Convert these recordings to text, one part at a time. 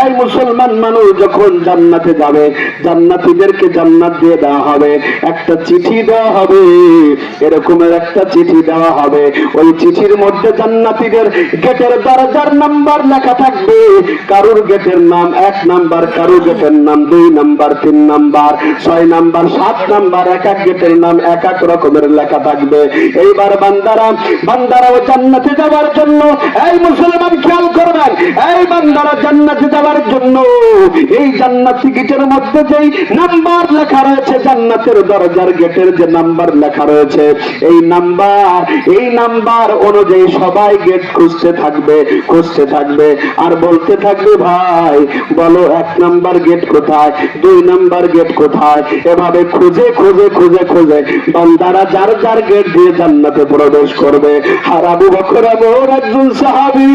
এই মুসলমান মানুষ যখন জান্নাতে যাবে, জান্নাতীদেরকে জান্নাত দিয়ে দেওয়া হবে, একটা চিঠি দেওয়া হবে, এরকমের একটা চিঠি দেওয়া হবে। ওই চিঠির মধ্যে জান্নাতীদের গেটের দরজার নাম্বার লেখা থাকবে। কারুর গেটের নাম এক নাম্বার, কারুর গেটের নাম দুই নাম্বার, তিন নাম্বার, ছয় নাম্বার, সাত নাম্বার, এক এক গেটের নাম এক এক রকমের লেখা থাকবে। এইবার বান্দারা বান্দারা ও জান্নাতে যাওয়ার জন্য এই মুসলমান খেয়াল করবেন। এই বান্দারা জান্নাতে যাওয়ার জন্য। এই জান্নাতি গেটের মধ্যে যেই নাম্বার লেখা রয়েছে, জান্নাতের দরজার গেটের যে নাম্বার লেখা রয়েছে, এই নাম্বার এই নাম্বার অনুযায়ী সবাই গেট খুঁজতে থাকবে খুঁজতে থাকবে। আর বলতে থাকবে, ভাই, বলো এক নাম্বার গেট কোথায়, দুই নাম্বার গেট কোথায়? এভাবে খুঁজে খুঁজে খুঁজে খুঁজে বান্দারা যার যার গেট দিয়ে জান্নাতে প্রবেশ করবে। আর আবু একজন সাহাবি,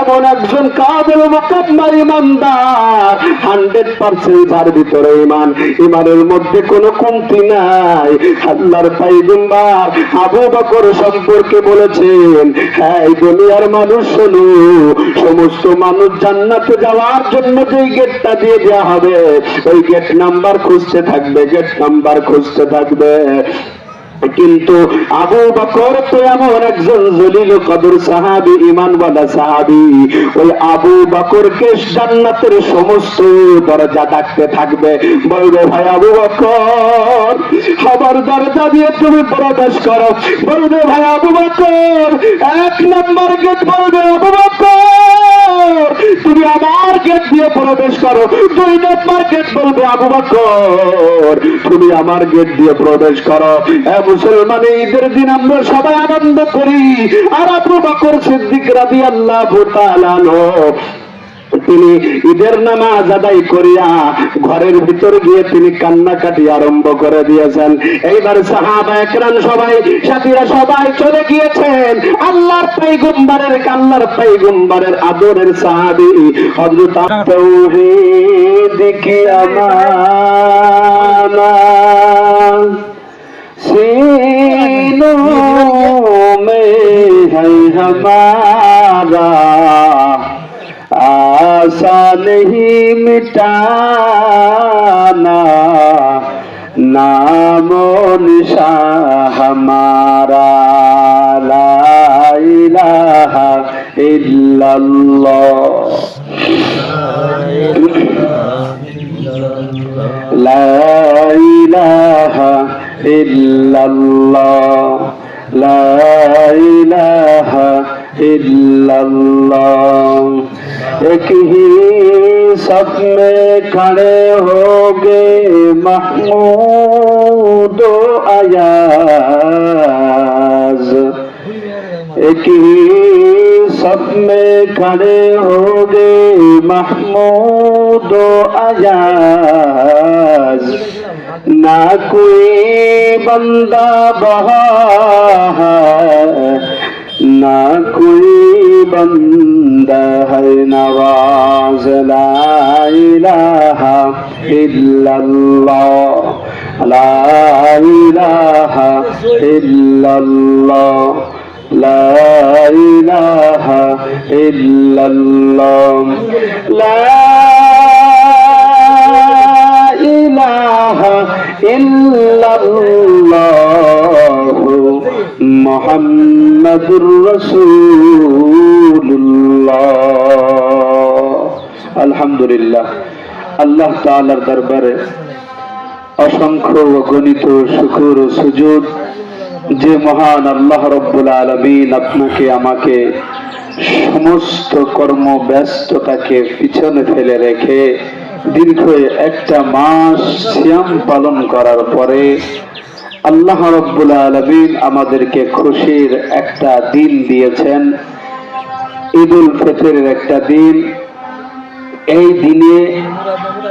এমন একজন কাদের মোকাম্মা ইমানদার? হান্ড্রেড পার্সেন্ট যার ভিতরে ইমান ইমানের মধ্যে কোনো কমতি নাই। আল্লাহর পাইগুম্বার আবু বকর সম্পর্কে বলেছেন হ্যাঁ দুনিয়ার মানুষ শোনো সমস্ত মানুষ জান্নাতে যাওয়ার জন্য যেই গেটটা দিয়ে দেওয়া হবে, ওই গেট নাম্বার খুঁজতে থাকবে গেট নাম্বার খুঁজতে থাকবে। কিন্তু আবু বকর তো এমন একজন জলিল কদর সাহাবি ইমানওয়ালা সাহাবি। ওই আবু বকরকে জান্নাতের সমস্ত দরজা ডাকতে থাকবে। বলবে, ভাই আবু বকর, আমার দরজা দিয়ে তুমি প্রবেশ করো। বলবে, ভাই আবু বকর, এক নম্বর গেট বলবে, আবু বকর তুমি আমার গেট দিয়ে প্রবেশ করো। দুই নম্বর গেট বলবে, আবু বকর, তুমি আমার গেট দিয়ে প্রবেশ করো। এ মুসলমান, ঈদের দিন আমরা সবাই আনন্দ করি। আর আবু বকর সিদ্দিক রাদি আল্লাহ তিনি ঈদের নামাজ আদায় করিয়া ঘরের ভিতর গিয়ে তিনি কান্নাকাটি আরম্ভ করে দিয়েছেন এইবার সাহাবা একরাম সবাই সাথীরা সবাই চলে গিয়েছেন আল্লাহর পাইগম্বারের আল্লাহর পাইগম্বারের আদরের সাহাবি হযরত তৌহিদ কি আমানা सीनों में है हमारा प्यासा नहीं मिटाना नाम निशा हमारा ला इलाहा इल्लल्लाह ला इलाहा इल्लल्लाह ला इलाहा इल्लल्लाह एक ही सब में खड़े हो गए महमूद अयाज एक ही सब में खड़े हो गए महमूद अजाज ना कोई बंदा बहा है ना कोई बंदा আওয়াজ লা ইলাহা ইল্লাল্লাহ লা ইলাহা ইল্লাল্লাহ লা ইলাহা ইল্লাল্লাহ লা ইলাহা ইল্লাল্লাহ। মোহাম্মদুর রসুল্লাহ আলহামদুলিল্লাহ। আল্লাহ তালার দরবারে অসংখ্য গণিত, শুকুর ও সুযোগ যে মহান আল্লাহ রব্বুল আলমিন আপনাকে, আমাকে সমস্ত কর্ম ব্যস্ততাকে পিছনে ফেলে রেখে দীর্ঘ একটা মাস শ্যাম পালন করার পরে আল্লাহ রব্বুল আলমিন আমাদেরকে খুশির একটা দিন দিয়েছেন। ঈদ উল ফিতরের একটা দিন। এই দিনে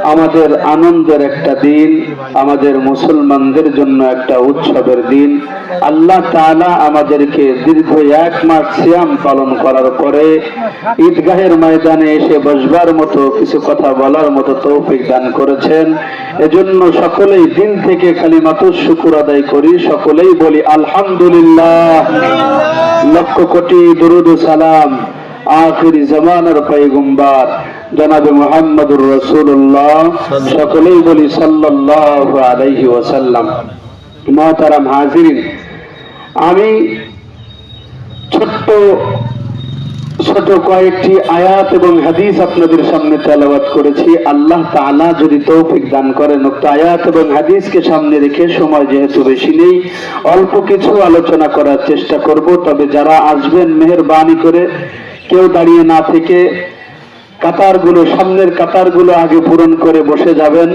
আমাদের আনন্দের একটা দিন, আমাদের মুসলমানদের জন্য একটা উৎসবের দিন। আল্লাহ তাআলা আমাদেরকে দীর্ঘ এক মাস সিয়াম পালন করার পরে ঈদগাহের ময়দানে এসে বসবার মতো, কিছু কথা বলার মতো তৌফিক দান করেছেন। এজন্য সকলেই দিন থেকে খালি মাত্র শুকুর আদায় করি, সকলেই বলি আলহামদুলিল্লাহ। লক্ষ কোটি দুরুদ সালাম, আখির জামানার পয়গম্বর। জনাবে মোহাম্মদুর রসুল্লাহ সকলেই বলি সাল্লাল্লাহু আলাইহি ওয়াসাল্লাম। মহতারাম হাজিরিন, আমি ছোট্ট, ছোট কয়েকটি আয়াত এবং হাদিস আপনাদের সামনে তেলাওয়াত করেছি। আল্লাহ তাআলা যদি তৌফিক দান করেন, উক্ত আয়াত এবং হাদিসকে সামনে রেখে সময় যেহেতু বেশি নেই, অল্প কিছু আলোচনা করার চেষ্টা করব। তবে যারা আসবেন, মেহেরবানি করে কেউ দাঁড়িয়ে না থেকে কাতারগুলো, সামনের কাতারগুলো আগে পূরণ করে বসে যাবেন।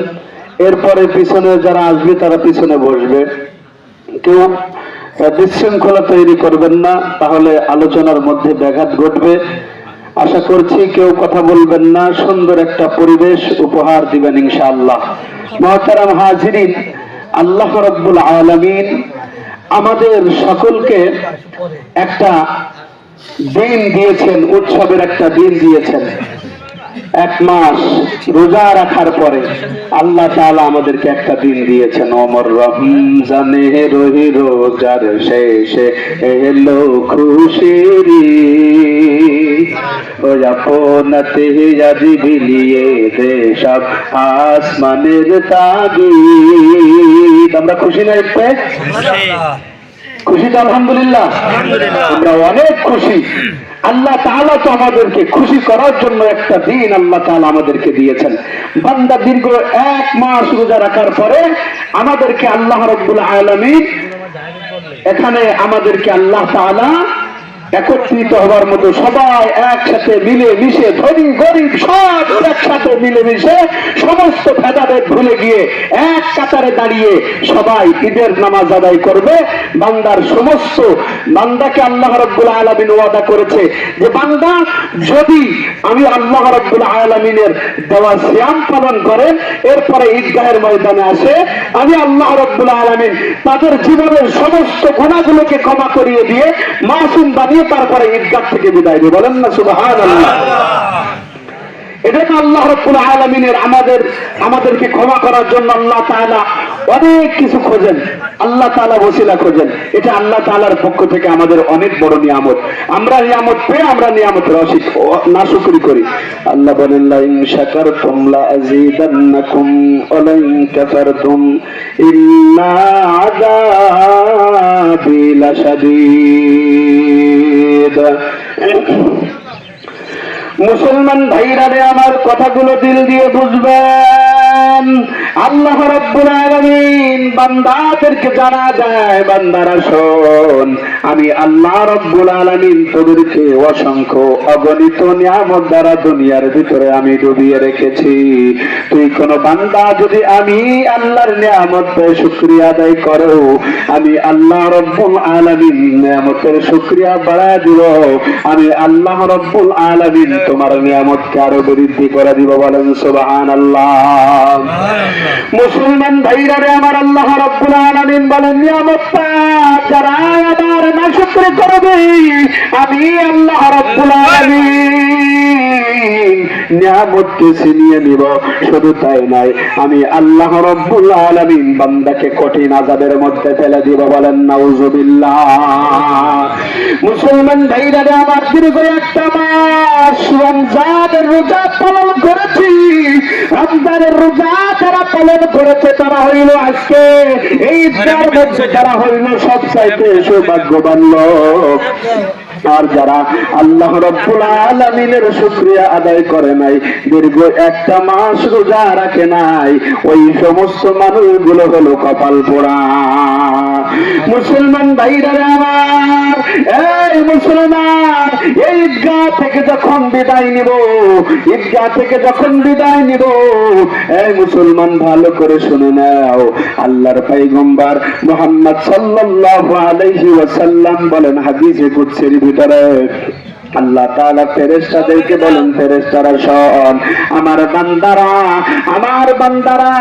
এরপরে পিছনে যারা আসবে, তারা পিছনে বসবে। কেউ বিশৃঙ্খলা তৈরি করবেন না, তাহলে আলোচনার মধ্যে ব্যাঘাত ঘটবে। আশা করছি কেউ কথা বলবেন না। সুন্দর একটা পরিবেশ উপহার দিবেন ইনশাআল্লাহ। মহতারাম হাজিরিন, আল্লাহ রব্বুল আলামিন আমাদের সকলকে একটা দিন দিয়েছেন, উৎসবের একটা দিন দিয়েছেন। এক মাস রোজা রাখার পরে আল্লাহ তাআলা আমাদেরকে একটা দিন দিয়েছেন অমর রমজানে রহি রোজার শেষে এলো খুশির ও আপনতে আজি বিলিয়ে দে সব আসমানের তাগিদ। আমরা খুশি না একটু? খুশি তো আলহামদুলিল্লাহ। আমরা অনেক খুশি। আল্লাহ তাআলা তো আমাদেরকে খুশি করার জন্য একটা দিন আল্লাহ তাআলা আমাদেরকে দিয়েছেন। বান্দা দীর্ঘ এক মাস রোজা রাখার পরে আমাদেরকে আল্লাহ রব্বুল আলামিন এখানে আমাদেরকে আল্লাহ তাআলা একত্রিত হবার মতো সবাই একসাথে মিলে মিশে ধনী, গরিব, সব একসাথে মিলে মিশে সমস্ত ভেদাভেদ ভুলে গিয়ে এক কাতারে দাঁড়িয়ে সবাই ঈদের নামাজ আদায় করবে। বান্দার সমস্ত, বান্দাকে আল্লাহ রব্বুল আলমিন ওয়াদা করেছে যে, বান্দা, যদি আমি আল্লাহ রব্বুল আলমিনের দেওয়া শ্যাম পালন করেন, এরপরে ঈদগাহের ময়দানে আসে, আমি আল্লাহ রব্বুল আলমিন তাদের জীবনের সমস্ত গুণাগুলোকে ক্ষমা করিয়ে দিয়ে মাসুম বানিয়ে তারপরে ঈদগাহ থেকে বিদায় দিয়ে বলেন না সুবাহান আল্লাহ এটা তো আল্লাহ রব্বুল আলমিনের আমাদের, আমাদেরকে ক্ষমা করার জন্য আল্লাহ তাআলা অনেক কিছু খোঁজেন। আল্লাহ তাআলা বসিলা খোঁজেন। এটা আল্লাহ তাআলার পক্ষ থেকে আমাদের অনেক বড় নিয়ামত। আমরা নিয়ামত পেয়ে আমরা নিয়ামতের অসিক না শুকরি করি। আল্লাহ বলেন লা ইন শাকারতুম লা আযীদান্নাকুম ওয়া লা ইন কাফারতুম ইন্না আযাবি লাশাদীদ। মুসলমান ভাইরা রে আমার কথাগুলো দিল দিয়ে বুঝবেন আল্লাহ রব্বুল বান্দাদেরকে জানা যায়, বান্দারা, শোন, আমি আল্লাহ রব্বুল আলামিন তোদেরকে অসংখ্য অগণিত নিয়ামত দ্বারা দুনিয়ার ভিতরে আমি ডুবিয়ে রেখেছি। তুই কোন বান্দা, যদি আমি আল্লাহর নিয়ামত পেয়ে শুকরিয়া আদায় করো আমি আল্লাহ রব্বুল আলামিন নিয়ামতের শুকরিয়া বাড়া দিব, আমি আল্লাহ রব্বুল আলামিন তোমার নিয়ামতকে আরও বৃদ্ধি করে দিব বলেন, সুবহানাল্লাহ। মুসলমান ভাইরা রে, আমার আল্লাহ রব্বুল আলামিন বলেন নিয়ামতটা যারা আমার না করবে, আমি আল্লাহ রব্বুল আলামিন নিয়ামতকে ছিনিয়ে নিব। শুধু তাই নয়, আমি আল্লাহ রব্বুল আলামিন বান্দাকে কঠিন আযাবের মধ্যে ফেলে দিব বলেন, নাউজুবিল্লাহ। মুসলমান ভাইরা আমার দীর্ঘ একটা মাস রমজানের রোজা পালন করেছি। রমজানের রোজা যারা পালন করেছে, তারা হইল আজকে এই ঈদগার মধ্যে, যারা হইল সব চাইতে সৌভাগ্যবান লোক। আর যারা আল্লাহ রব্বুল আলামিনের শুকরিয়া আদায় করে নাই, দীর্ঘ একটা মাস রোজা রাখে নাই, ওই সমস্ত মানুষগুলো হলো কপাল পোড়া। মুসলমান ভাইরা আমার এই মুসলমান এই ঈদগাহ থেকে যখন বিদায় নিব, ঈদগাহ থেকে যখন বিদায় নিব, এই মুসলমান ভালো করে শুনে নাও। আল্লাহর পাইগম্বার মোহাম্মদ সাল্লাল্লাহু আলাইহি ওয়াসাল্লাম বলেন হাদিসে কুদসির ভিতরে আল্লাহ তাআলা ফেরেশতাদেরকে বলেন, ফেরেশতারা শোন, আমার বান্দারা আমার বান্দারা,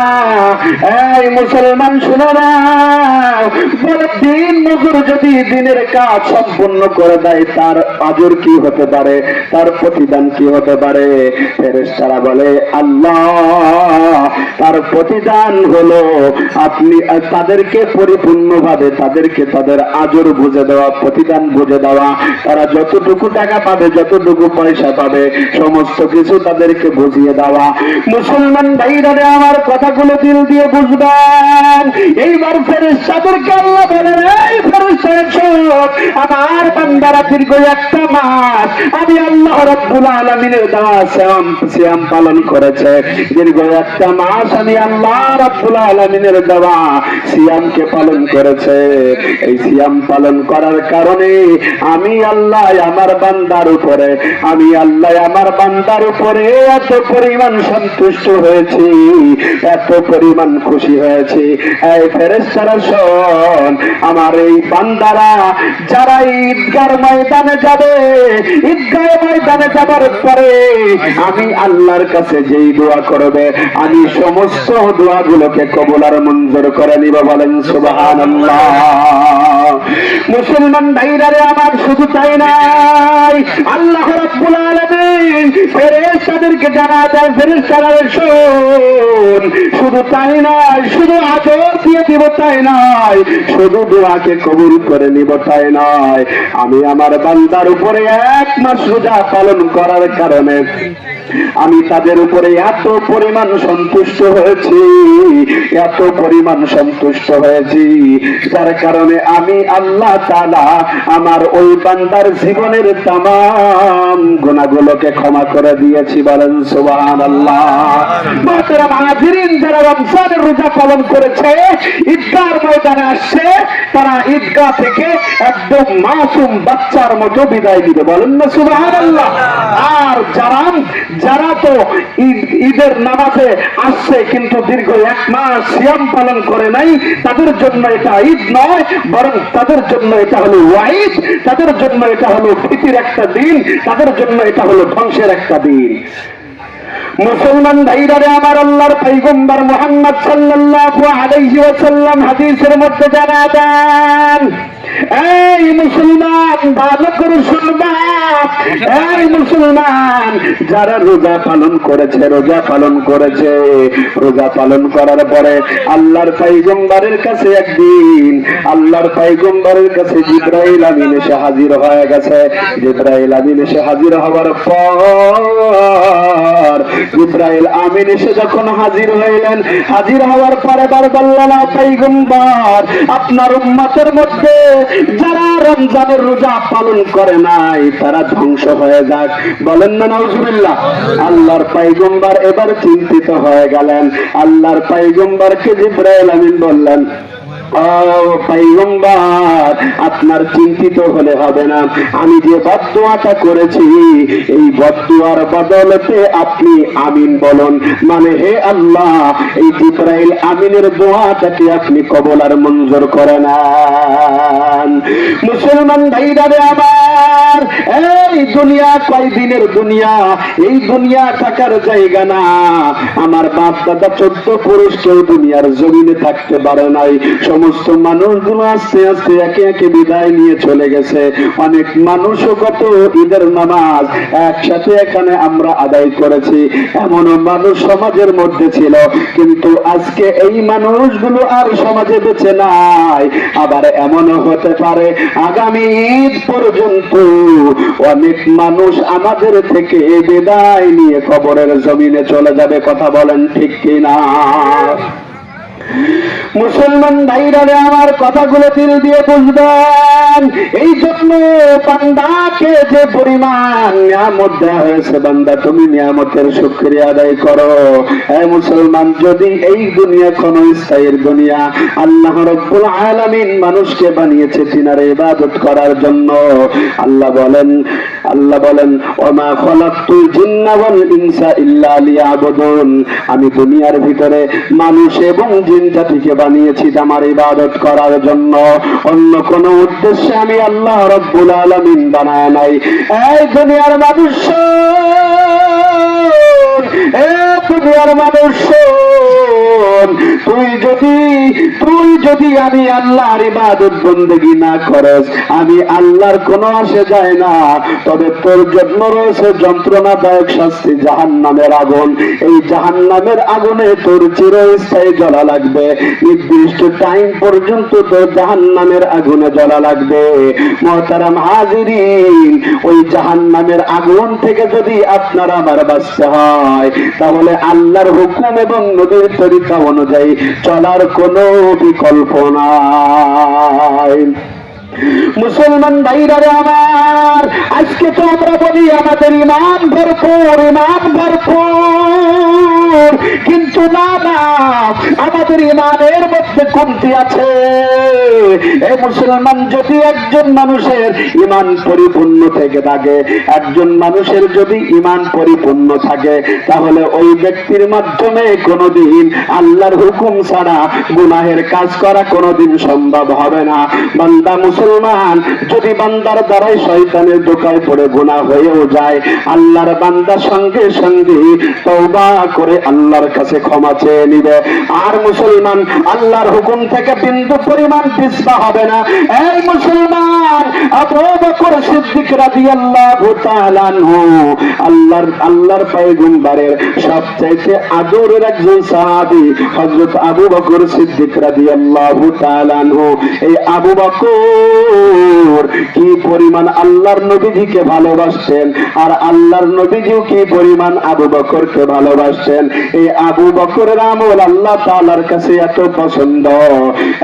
এই মুসলমান শুনে দিন মজুর যদি দিনের কাজ সম্পূর্ণ করে দেয়, তার আজর কি হতে পারে? তার প্রতিদান কি হতে পারে? ফেরেশতারা বলে, আল্লাহ, তার প্রতিদান হলো আপনি তাদেরকে পরিপূর্ণভাবে তাদেরকে তাদের আজর বুঝে দেওয়া, প্রতিদান বুঝে দেওয়া। তারা যতটুকু টাকা পাবে, যতটুকু পয়সা পাবে, সমস্ত কিছু তাদেরকে বুঝিয়ে দেওয়া। মুসলমান ভাইরা আমার কথাগুলো দিল দিয়ে বুঝবেন। এইবার ফেরেশতাদেরকে আল্লাহ বলেন, এই আমার বান্দারা দীর্ঘ একটা মাস আমি আল্লাহ রাব্বুল আলামিনের দেওয়া শ্যাম শ্যাম পালন করেছে। দীর্ঘ একটা মাস আমি আল্লাহ রাব্বুল আলামিনের দেওয়া সিয়ামকে পালন করেছে। এই সিয়াম পালন করার কারণে আমি আল্লাহ আমার বান্দার উপরে। আমি আল্লাহ, আমার বান্দার উপরে এত পরিমাণ সন্তুষ্ট হয়েছি, এত পরিমাণ খুশি হয়েছি। এই ফেরেশতারা শোন, আমার এই বান্দারা যারা ঈদগার ময়দানে যাবে ঈদগাহ ময়দানে যাবার পরে আমি আল্লাহর কাছে যেই দোয়া করবে, আমি সমস্ত দোয়াগুলোকে কবুল আর মঞ্জুর করে নিব বলেন সুবহানাল্লাহ। মুসলমান ভাইরারে আমার শুধু তাই নাই আল্লাহ রাব্বুল আলামিন ফেরেশতাদেরকে জানা ফেরেশতারা শুধু তাই নয়, শুধু আদর দিয়ে দিব তাই নয়, শুধু দোয়াকে কবুল করে নিব তাই নয়। আমি আমার বান্দার উপরে এক মাস রোজা পালন করার কারণে আমি তাদের উপরে এত পরিমাণ সন্তুষ্ট হয়েছি, এত পরিমাণ সন্তুষ্ট হয়েছি, যার কারণে আমি আল্লাহ তাআলা আমার ওই বান্দার জীবনের তাম গুণাগুলোকে ক্ষমা করে দিয়েছি, বলেন মাতরাম হাজিরিন যারা রমজানের রোজা পালন করেছে, ঈদগার ময়দানে আসছে, তারা ঈদগাহ থেকে একদম মাসুম বাচ্চার মতো বিদায় দিবে বলেন না সুবহানাল্লাহ। আর যারা যারা তো ঈদের নামাজে আসছে, কিন্তু দীর্ঘ এক মাস সিয়াম পালন করে নাই, তাদের জন্য এটা ঈদ নয়, বরং তাদের জন্য এটা হলো ওয়াইদ তাদের জন্য এটা হলো ভীতির একটা দিন, তাদের জন্য এটা হলো ধ্বংসের একটা দিন। মুসলমান ভাইরারে, আমার আল্লাহর পৈগম্বর মোহাম্মদ সাল্লাল্লাহু আলাইহি ওয়াসাল্লাম হাদিসের মধ্যে জানা দেন এই মুসলমান, ভালো করে এই মুসলমান, যারা রোজা পালন করেছে, রোজা পালন করেছে, রোজা পালন করার পরে আল্লাহর পৈগম্বরের কাছে একদিন, আল্লাহর পৈগম্বরের কাছে জিব্রাইল আমিন এসে হাজির হয়ে গেছে। জিব্রাইল আমিন এসে হাজির হওয়ার পর ইব্রাহিল আমিন এসে যখন হাজির হইলেন, হাজির হওয়ার পরে বার বললেন পৈগম্বর আপনার উম্মতের মধ্যে যারা রমজানের রোজা পালন করে নাই, তারা ধ্বংস হয়ে যাক। বলেন না নজরুল্লাহ আল্লাহর পাইগম্বার এবার চিন্তিত হয়ে গেলেন। আল্লাহর পাইগম্বারকে জিব্রাইল আমিন বললেন ও পৈগম্বর আপনার চিন্তিত হলে হবে না। আমি যে বদুয়াটা করেছি, এই বদুয়ার বদলতে আপনি আমিন বলুন। মানে হে আল্লাহ, এই জিব্রাইল আমিনের দোয়াটাকে আপনি কবল আর মঞ্জুর করে নেন। মুসলমান ভাইরারে আমার, এই দুনিয়া কয় দিনের দুনিয়া? এই দুনিয়া থাকার জায়গা না। আমার বাপ দাদা চোদ্দ পুরুষ কেউ দুনিয়ার জমিনে থাকতে পারে নাই। সমস্ত মানুষগুলো আস্তে আস্তে একে একে বিদায় নিয়ে চলে গেছে। অনেক মানুষও কত ঈদের নামাজ একসাথে এখানে আমরা আদায় করেছি। এমনও মানুষ সমাজের মধ্যে ছিল। কিন্তু আজকে এই মানুষগুলো আর সমাজে বেঁচে নাই। আবার এমনও হতে পারে, আগামী ঈদ পর্যন্ত অনেক মানুষ আমাদের থেকে বিদায় নিয়ে কবরের জমিনে চলে যাবে। কথা বলেন ঠিক কিনা? মুসলমান ভাইরারে আমার কথাগুলো দিল দিয়ে বুঝবেন। এই জন্য বান্দাকে যে পরিমাণ নিয়ামত দেওয়া হয়েছে, বান্দা, তুমি নিয়ামতের শুক্রিয়া আদায় করো। হ্যাঁ মুসলমান, যদি এই দুনিয়া কোন স্থায়ীর দুনিয়া, আল্লাহ রব্বুল আলামিন মানুষকে বানিয়েছে তিনার ইবাদত করার জন্য, আল্লাহ বলেন আল্লাহ বলেন, ওমা খলাকতুল জিন্না ওয়াল ইনসা ইল্লা লিয়াবুদুন। আমি দুনিয়ার ভিতরে মানুষ এবং জিন জাতিকে বানিয়েছি আমার ইবাদত করার জন্য। অন্য কোন উদ্দেশ্যে আমি আল্লাহ রব্বুল আলমিন বানায় নাই। এই দুনিয়ার মানুষ শোন, মানুষ তুই যদি তুই যদি আমি আল্লাহর ইবাদত বন্দেগি না করস আমি আল্লাহর কোনো আসে যায় না। তবে তোর জন্ম রয়েছে যন্ত্রণাদায়ক শাস্তি জাহান নামের আগুন। এই জাহান নামের আগুনে তোর চিরস্থায়ী জ্বলা লাগবে। নির্দিষ্ট টাইম পর্যন্ত তোর জাহান নামের আগুনে জ্বলা লাগবে। মহতারাম হাজিরিন ওই জাহান নামের আগুন থেকে যদি আপনার আমার বাঁচতে হয়। তাহলে আল্লাহর হুকুম এবং নদীর তরিকা অনুযায়ী চলার কোনো বিকল্প নাই। মুসলমান ভাইরা রে আমার, আজকে তো আমরা বলি আমাদের ইমান ভরপুর ইমান ভরপুর। কিন্তু না না, আমাদের ইমানের মধ্যে কমতি আছে। এই মুসলমান যদি একজন মানুষের ইমান পরিপূর্ণ থেকে থাকে, একজন মানুষের যদি ইমান পরিপূর্ণ থাকে, তাহলে ওই ব্যক্তির মাধ্যমে কোনোদিন আল্লাহর হুকুম ছাড়া গুনাহের কাজ করা কোনোদিন সম্ভব হবে না। বান্দা মুসলমান, যদি বান্দার দ্বারাই শয়তানের দোকায় পড়ে গুণা হয়েও যায়, আল্লাহর বান্দা সঙ্গে সঙ্গে তওবা করে আল্লাহর কাছে ক্ষমা চেয়ে নিবে। আর মুসলমান, আল্লাহর হুকুম থেকে বিন্দু পরিমাণ হবে না। এই মুসলমান সিদ্দিক রাদিয়াল্লাহু তাআলা আল্লাহর আল্লাহর পয়গম্বরের সবচাইতে আদরের একজন সাহাবী, হযরত আবু বকর সিদ্দিক রাদিয়াল্লাহু তাআলা এই আবু বকর কি পরিমাণ আল্লাহর নবীজিকে ভালোবাসতেন, আর আল্লাহর নবীজিও কি পরিমাণ আবু বকরকে ভালোবাসতেন? এই আবু বকরের আমল আল্লাহ তাআলার কাছে এত পছন্দ।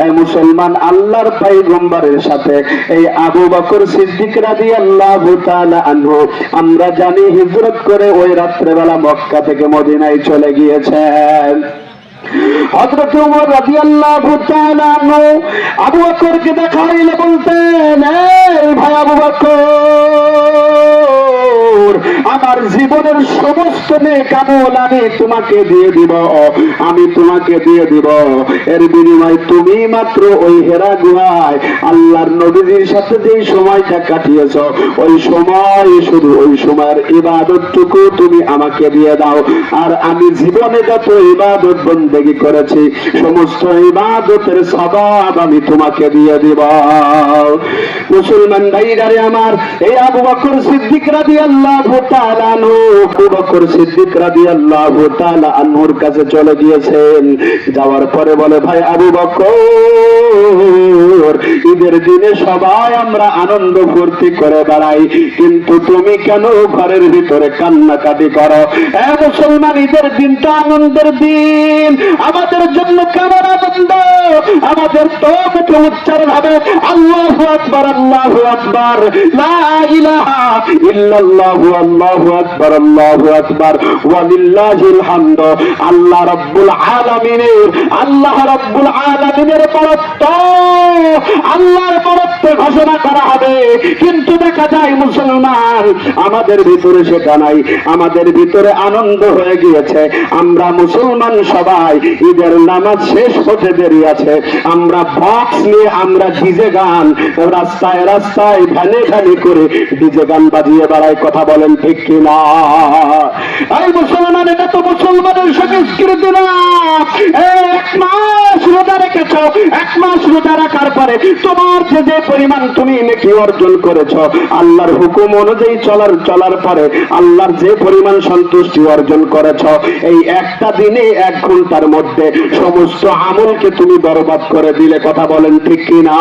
এই মুসলমান আল্লাহর পাইগম্বরের সাথে এই আবু বকর সিদ্দিক রাদিয়াল্লাহু তাআলা আনহু, আমরা জানি হিজরত করে ওই রাত্রেবেলা মক্কা থেকে মদিনায় চলে গিয়েছেন। আমার জীবনের সমস্ত নেক আমল আমি তোমাকে দিয়ে দিব, আমি তোমাকে দিয়ে দিব। এর বিনিময়ে তুমি মাত্র ওই হেরা গুহায় আল্লাহর নবীজির সাথে যেই সময়টা কাটিয়েছ, ওই সময় শুধু ওই সময়ের ইবাদতটুকু তুমি আমাকে দিয়ে দাও। আর আমি জীবনে যত ইবাদত বন্দেগি করেছি। সমস্ত ইবাদতের স্বভাব আমি তোমাকে দিয়ে দিব। মুসলমান ভাইরারে আমার, এই আবু বকর সিদ্দিক রাদিয়াল্লাহু তাআলা আনহু, আবু বকর সিদ্দিক রাদিয়াল্লাহু তাআলা আনহুর কাছে চলে গিয়েছেন। যাওয়ার পরে বলে, ভাই আবু বকর, ঈদের দিনে সবাই আমরা আনন্দ ফুর্তি করে বেড়াই, কিন্তু তুমি কেন ঘরের ভিতরে কান্নাকাটি করো? এ মুসলমান, ঈদের দিনটা আনন্দের দিন। আমাদের জন্য কেমন আনন্দ আমাদের তো মুখে উচ্চারণ হবে। আল্লাহু আকবার আল্লাহু আকবার, লা ইলাহা ইল্লাল্লাহু, আল্লাহু আল্লাহু হামদ। আল্লাহ রাব্বুল আলামিনের, আল্লাহ রাব্বুল আলামিনের আল্লাহর ঘোষণা করা হবে। কিন্তু দেখা যায় মুসলমান, আমাদের ভিতরে সেটা নাই, আমাদের ভিতরে আনন্দ হয়ে গিয়েছে। আমরা মুসলমান সবাই ঈদের নামাজ শেষ হতে দেরি আছে। আমরা বক্স নিয়ে আমরা ডিজে গান, রাস্তায় রাস্তায় ভ্যানে ভ্যানে করে ডিজে গান বাজিয়ে বেড়াই, কথা বলেন ঠিক কিনা? এই মুসলমান, এটা তো মুসলমানের সংস্কৃতি না। এক মাস রোজা রেখেছ, এক মাস রোজা রাখার পরে তোমার যে যে পরিমাণ তুমি নাকি অর্জন করেছ, আল্লাহর হুকুম অনুযায়ী চলার চলার পরে আল্লাহর যে পরিমাণ সন্তুষ্টি অর্জন করেছ, এই একটা দিনে এক ঘণ্টার মধ্যে সমস্ত আমলকে তুমি বরবাদ করে দিলে, কথা বলেন ঠিক কিনা?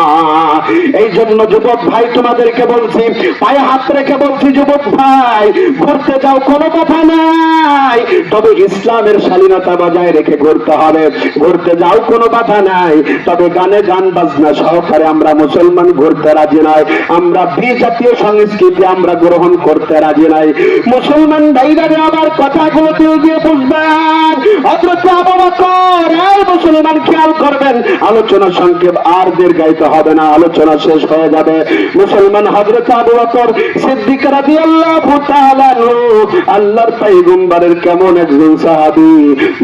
এই জন্য যুবক ভাই, তোমাদেরকে বলছি, পায়ে হাত রেখে বলছি, যুবক ভাই, ঘুরতে যাও, কোনো কথা নাই। তবে ইসলামের শালীনতা বজায় রেখে ঘুরতে হবে। ঘুরতে যাও, কোনো কথা নাই। তবে গানে গান, বাজনা সহকারে আমরা মুসলমান ঘুরতে রাজি নাই আমরা বিজাতীয় সংস্কৃতি আমরা গ্রহণ করতে রাজি নাই মুসলমান ভাইরা আমার কথাগুলো গিয়ে বুঝবেন অথচ আবু বকর এই মুসলমান খেয়াল করবেন, আলোচনা সংক্ষেপ আর দীর্ঘায়িত হবে না, আলোচনা শেষ হয়ে যাবে। মুসলমান হযরত আবু বকর সিদ্দিক আল্লাহর পয়গম্বর পরিবারের কেমন একজন সাহাবি?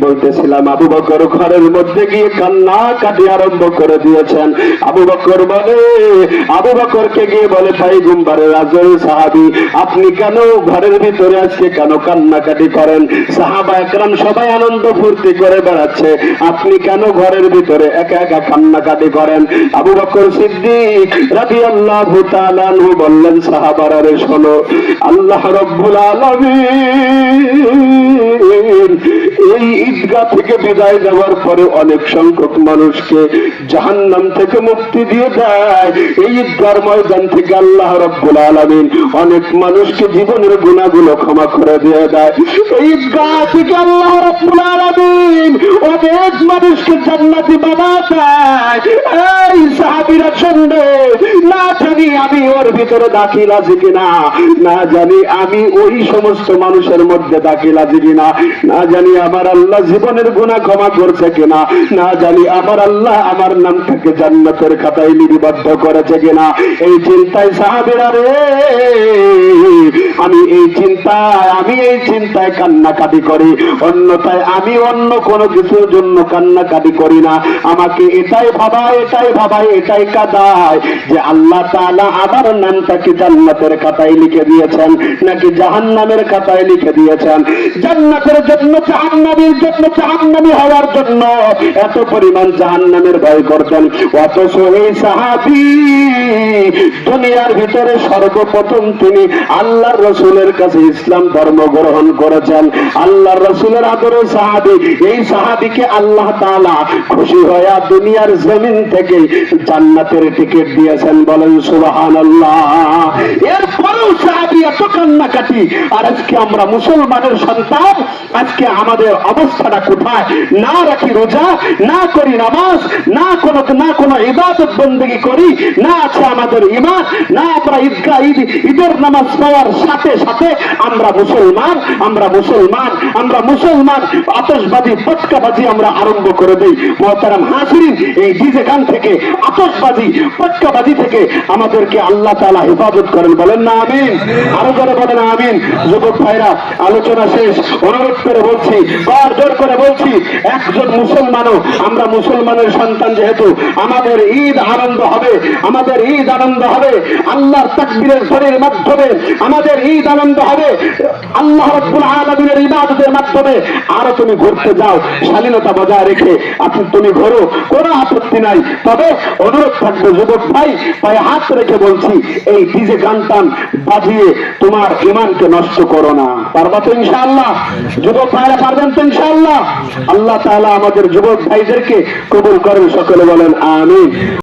বলতেছিলাম, আবু বকর ঘরের মধ্যে গিয়ে কান্না কাটি আরম্ভ করে দিয়েছেন। আবু বকর বলে, আবু বকরকে গিয়ে বলে পাইগুম্বারের রাজল সাহাবি, আপনি কেন ঘরের ভিতরে আজকে কেন কান্নাকাটি করেন? সাহাবা একরাম সবাই আনন্দ ফুর্তি করে বেড়াচ্ছে আপনি কেন ঘরের ভিতরে একা একা কান্নাকাটি করেন? আবু বকর সিদ্দিক রাবি আল্লাহ বললেন, সাহাবারা রে, শোনো, আল্লাহ রব্বুল আলামিন এই ঈদগাহ থেকে বিদায় দেওয়ার পরে অনেক সংখ্যক মানুষকে জাহান্নাম থেকে মুক্তি দিয়ে দেয়। এই ঈদগার ময়দান থেকে আল্লাহ রব্বুল আলামিন অনেক মানুষকে জীবনের গুণাগুলো ক্ষমা করে দিয়ে দেয়। এই ঈদগাহ থেকে আল্লাহ রব্বুল আলামিন অনেক মানুষকে জান্নাতি বানা দেয় এই সাহাবীরা শুনবে, না জানি আমি ওর ভিতরে দাখিল আছি কিনা, না জানি আমি ওই সমস্ত মানুষের মধ্যে দাখিল আছি কিনা, না জানি আমার আল্লাহ জীবনের গুণা ক্ষমা করছে কিনা, না জানি আমার আল্লাহ আমার নামটাকে জান্নাতের খাতায় লিপিবদ্ধ করেছে কিনা। এই চিন্তায় সাহাবিরা রে, আমি এই চিন্তায়, আমি এই চিন্তায় কান্নাকাটি করি। অন্যথায় আমি অন্য কোনো কিছুর জন্য কান্নাকাটি করি না। আমাকে এটাই ভাবায় এটাই ভাবায়, এটাই কাদায় যে আল্লাহ তাআলা আমার নামটাকে জান্নাতের খাতায় লিখে দিয়েছেন নাকি জাহান্নামের খাতায় লিখে দিয়েছেন। জান্নাতের জন্য জাহান্নামের জন্য জাহান্নামী হওয়ার জন্য এত পরিমাণ জাহান্নামের ভয় করতেন। অথচ এই সাহাবি দুনিয়ার ভিতরে সর্বপ্রথম তিনি আল্লাহর রসুলের কাছে ইসলাম ধর্ম গ্রহণ করেছেন। আল্লাহর রসুলের আদরে সাহাবি এই সাহাবিকে আল্লাহ তাআলা খুশি হয়ে দুনিয়ার জমিন থেকে জান্নাতের টিকিট দিয়েছেন বলেন আর আজকে আমরা করি না আছে আমাদের না আমরা ঈদের নামাজ পাওয়ার সাথে সাথে আমরা মুসলমান আমরা মুসলমান আমরা মুসলমান, আতশবাজি পটকাবাজি আমরা আরম্ভ করে দেই। মহতারাম হাসিরিন এই ডিজে গান থেকে, আতশবাজি পটকাবাজি থেকে আমাদেরকে আল্লাহ তাআলা হেফাজত করেন। বলেন না আমিন? আরও করে বলেন আমিন? যুবক ভাইরা, আলোচনা শেষ। অনুরোধ করে বলছি কর জোর করে বলছি, একজন মুসলমানও, আমরা মুসলমানের সন্তান যেহেতু, আমাদের ঈদ আনন্দ হবে, আমাদের ঈদ আনন্দ হবে, আল্লাহর তাকবীরের ধ্বনির মাধ্যমে আমাদের ঈদ আনন্দ হবে, আল্লাহ রাব্বুল আলামিনের ইবাদতের মাধ্যমে। আরও তুমি ঘুরতে যাও স্বাধীনতা বজায় রেখে আপনি তুমি ঘোরো, কোনো আপত্তি নাই। তবে অনুরোধ থাকবে, যুবক ভাই, পায়ে হাত রেখে বলছি, এই ডিজে গান বাজিয়ে তোমার ইমানকে নষ্ট করো না। পারবা তো ইনশাআল্লাহ? যুবক ভাইরা, পারবেন তো ইনশাআল্লাহ? আল্লাহ তাআলা আমাদের যুবক ভাইদেরকে কবুল করেন, সকলে বলেন, আমিন।